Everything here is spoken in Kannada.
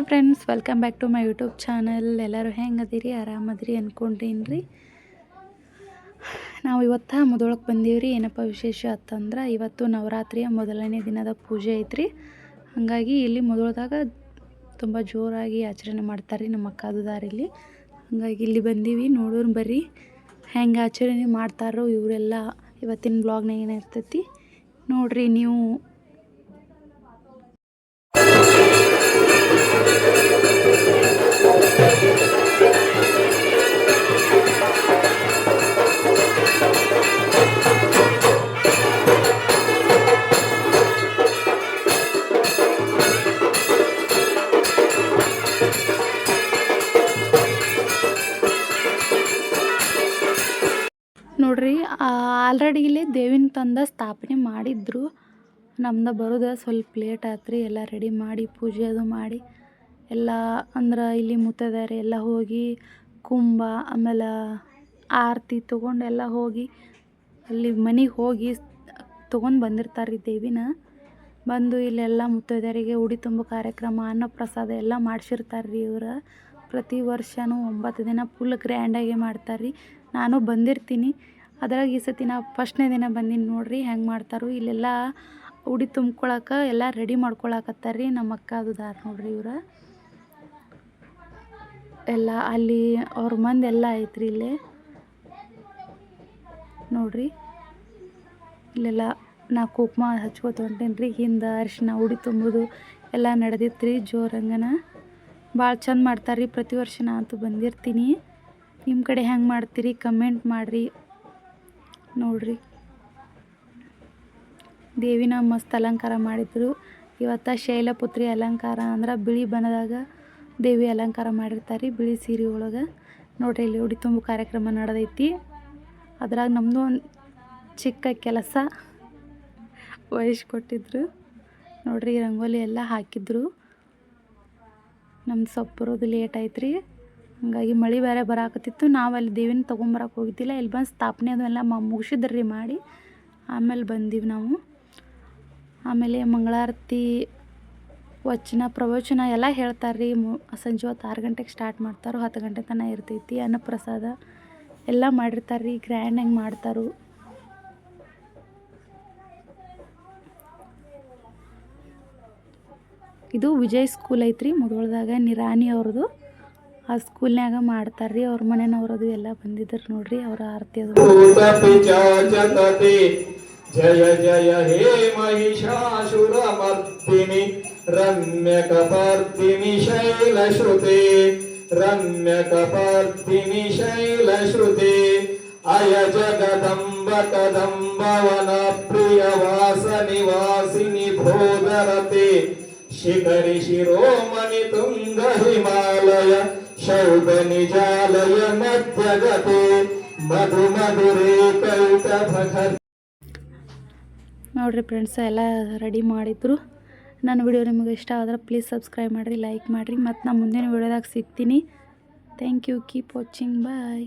Welcome back to my YouTube channel ಎಲ್ಲರೂ ಹೆಂಗೆ ಅದೀರಿ ಆರಾಮದಿರಿ ರೀ ನಾವು ಇವತ್ತು ಮುದೊಳಗೆ ಬಂದೀವಿ ರೀ ಏನಪ್ಪ ವಿಶೇಷ ಅಂತಂದ್ರೆ, ಇವತ್ತು ನವರಾತ್ರಿಯ ಮೊದಲನೇ ದಿನದ ಪೂಜೆ ಐತ್ರಿ. ಹಾಗಾಗಿ ಇಲ್ಲಿ ಮೊದಲದಾಗ ತುಂಬ ಜೋರಾಗಿ ಆಚರಣೆ ಮಾಡ್ತಾರೆ ರೀ ನಮ್ಮ ದಾರಿಲಿ ಹಾಗಾಗಿ ಇಲ್ಲಿ ಬಂದೀವಿ, ನೋಡೋರು ಬರ್ರಿ. ಹೆಂಗೆ ಆಚರಣೆ ಮಾಡ್ತಾರೋ ಇವರೆಲ್ಲ ಇವತ್ತಿನ ಬ್ಲಾಗ್ನಾಗ ಏನಿರ್ತೈತಿ ನೋಡಿರಿ ನೀವು ನೋಡ್ರಿ ಆಲ್ರೆಡಿ ಇಲ್ಲಿ ದೇವಿನ ತಂದ ಸ್ಥಾಪನೆ ಮಾಡಿದ್ರು. ನಮ್ದು ಬರೋದ ಸ್ವಲ್ಪ ಲೇಟ್ ಆತ್ರಿ, ಎಲ್ಲ ರೆಡಿ ಮಾಡಿ, ಪೂಜೆ ಅದು ಮಾಡಿ, ಎಲ್ಲ ಅಂದ್ರೆ ಇಲ್ಲಿ ಮುತ್ತದಾರೆ ಎಲ್ಲ ಹೋಗಿ ಕುಂಭ, ಆಮೇಲೆ ಆರತಿ ತೊಗೊಂಡು ಎಲ್ಲ ಹೋಗಿ, ಅಲ್ಲಿ ಮನೆಗೆ ಹೋಗಿ ತೊಗೊಂಡು ಬಂದಿರ್ತಾರೆ ರೀ ದೇವಿನ. ಬಂದು ಇಲ್ಲೆಲ್ಲ ಮುತ್ತೈದೆಯರಿಗೆ ಉಡಿ ತುಂಬ ಕಾರ್ಯಕ್ರಮ, ಅನ್ನ ಪ್ರಸಾದ ಎಲ್ಲ ಮಾಡ್ಸಿರ್ತಾರೆ ರೀ ಇವರು. ಪ್ರತಿ ವರ್ಷವೂ ಒಂಬತ್ತು ದಿನ ಫುಲ್ ಗ್ರ್ಯಾಂಡಾಗಿ ಮಾಡ್ತಾರೆ ರೀ ನಾನು ಬಂದಿರ್ತೀನಿ. ಅದ್ರಾಗ ಈ ಸತಿ ನಾ ಫಸ್ಟ್ನೇ ದಿನ ಬಂದೀನಿ ನೋಡ್ರಿ ಹೆಂಗೆ ಮಾಡ್ತಾರೋ, ಇಲ್ಲೆಲ್ಲ ಉಡಿ ತುಂಬ್ಕೊಳಕ್ಕೆ ಎಲ್ಲ ರೆಡಿ ಮಾಡ್ಕೊಳಕತ್ತಾರ ರೀ ನಮ್ಮ ಅಕ್ಕ ಅದು ದಾರ ನೋಡ್ರಿ ಇವ್ರು. ಎಲ್ಲ ಅಲ್ಲಿ ಅವ್ರ ಮಂದಿ ಎಲ್ಲ ಐತ್ರಿ ಇಲ್ಲಿ. ನೋಡ್ರಿ, ಇಲ್ಲೆಲ್ಲ ನಾ ಕುಕ್ಮ ಹಚ್ಕೋತ ಹೊಂಟೇನಿ ರೀ ಹಿಂದೆ ಅರಿಶಿನ ಉಡಿ ತುಂಬುದು ಎಲ್ಲ ನಡೆದಿತ್ತು ಜೋರಂಗನ ಭಾಳ ಚಂದ ಮಾಡ್ತಾರೆ ರೀ ಪ್ರತಿ ವರ್ಷ ನಾ ಅಂತೂ ಬಂದಿರ್ತೀನಿ. ನಿಮ್ಮ ಕಡೆ ಹೆಂಗೆ ಮಾಡ್ತೀರಿ ಕಮೆಂಟ್ ಮಾಡಿರಿ. ನೋಡ್ರಿ. ದೇವಿನ ಮಸ್ತ್ ಅಲಂಕಾರ ಮಾಡಿದ್ರು. ಇವತ್ತು ಶೈಲಪುತ್ರಿ ಅಲಂಕಾರ ಅಂದ್ರೆ ಬಿಳಿ ಬಣ್ಣದಾಗ ದೇವಿ ಅಲಂಕಾರ ಮಾಡಿರ್ತಾರೆ, ಬಿಳಿ ಸೀರೆ ಒಳಗೆ. ನೋಡ್ರಿ ಇಲ್ಲಿ ಉಡಿ ತುಂಬು ಕಾರ್ಯಕ್ರಮ ನಡೆದೈತಿ. ಅದ್ರಾಗ ನಮ್ಮದು ಒಂದು ಚಿಕ್ಕ ಕೆಲಸ ವಹಿಸ್ಕೊಟ್ಟಿದ್ರು ನೋಡ್ರಿ ರಂಗೋಲಿ ಎಲ್ಲ ಹಾಕಿದ್ರು. ನಮ್ಮ ಸೊಪ್ಪು ಬರೋದು ಲೇಟ್ ಆಯ್ತು ಹಾಗಾಗಿ ಮಳೆ ಬೇರೆ ಬರಾಕತ್ತಿತ್ತು. ನಾವು ಅಲ್ಲಿ ದೇವಿನ ತೊಗೊಂಬರಕ್ಕೆ ಹೋಗಿದ್ದಿಲ್ಲ. ಇಲ್ಲಿ ಬಂದು ಸ್ಥಾಪನೆ ಅದೆಲ್ಲ ಮ ಮುಗಿಸಿದ್ರಿ ಮಾಡಿ ಆಮೇಲೆ ಬಂದೀವಿ ನಾವು. ಆಮೇಲೆ ಮಂಗಳಾರತಿ, ವಚನ, ಪ್ರವಚನ ಎಲ್ಲ ಹೇಳ್ತಾರೆ ರೀ ಮು ಸಂಜೆ ಹೊತ್ತು ಆರು ಗಂಟೆಗೆ ಸ್ಟಾರ್ಟ್ ಮಾಡ್ತಾರೋ ಹತ್ತು ಗಂಟೆ ತನಕ ಇರ್ತೈತಿ. ಅನ್ನಪ್ರಸಾದ ಎಲ್ಲ ಮಾಡಿರ್ತಾರೆ ರೀ ಗ್ರ್ಯಾಂಡ್ ಹೆಂಗೆ ಮಾಡ್ತಾರೋ. ಇದು ವಿಜಯ್ ಸ್ಕೂಲ್ ಐತ್ರಿ. ಮುಧೋಳದಾಗ ನಿರಾನಿ ಅವ್ರದ್ದು ಆ ಸ್ಕೂಲ್ನ್ಯಾಗ ಮಾಡ್ತಾರೆ ರೀ ಅವ್ರ ಮನೆನವ್ರು ಅದು ಎಲ್ಲ ಬಂದಿದ್ರು ನೋಡ್ರಿ, ಅವ್ರ ಆರತಿ ಅದು ಜಯ ಜಯ, ಹೇ ಮಹಿಷಾಸುರ ಮರ್ದಿನಿ ರಮ್ಯ ಕಪರ್ದಿನಿ ಶೈಲಶ್ರುತಿ ರಮ್ಯ ಶೈಲ ಶೈಲಶ್ರುತಿ ಅಯ ಜಗದಂಬ ಕದಂಬವನ ಪ್ರಿಯ ವಾಸ ನಿವಾಸಿನಿ ಭೋದರತಿ, ಶಿಖರಿ ಶಿರೋಮಣಿ ತುಂಗ ಹಿಮಾಲಯ ಶೌಭ ನಿಜಾಲಯ ಮಧ್ಯಗತೆ, ಮಧು ಮಧುರೇ ಕೈತ ನೋಡಿರಿ ಫ್ರೆಂಡ್ಸ್ ಎಲ್ಲ ರೆಡಿ ಮಾಡಿದ್ರು. ನನ್ನ ವಿಡಿಯೋ ನಿಮಗೆ ಇಷ್ಟ ಆದ್ರೆ ಪ್ಲೀಸ್ ಸಬ್ಸ್ಕ್ರೈಬ್ ಮಾಡಿರಿ ಲೈಕ್ ಮಾಡಿರಿ. ಮತ್ತು ನಾ ಮುಂದಿನ ವಿಡಿಯೋದಾಗ ಸಿಗ್ತೀನಿ. Thank you keep watching bye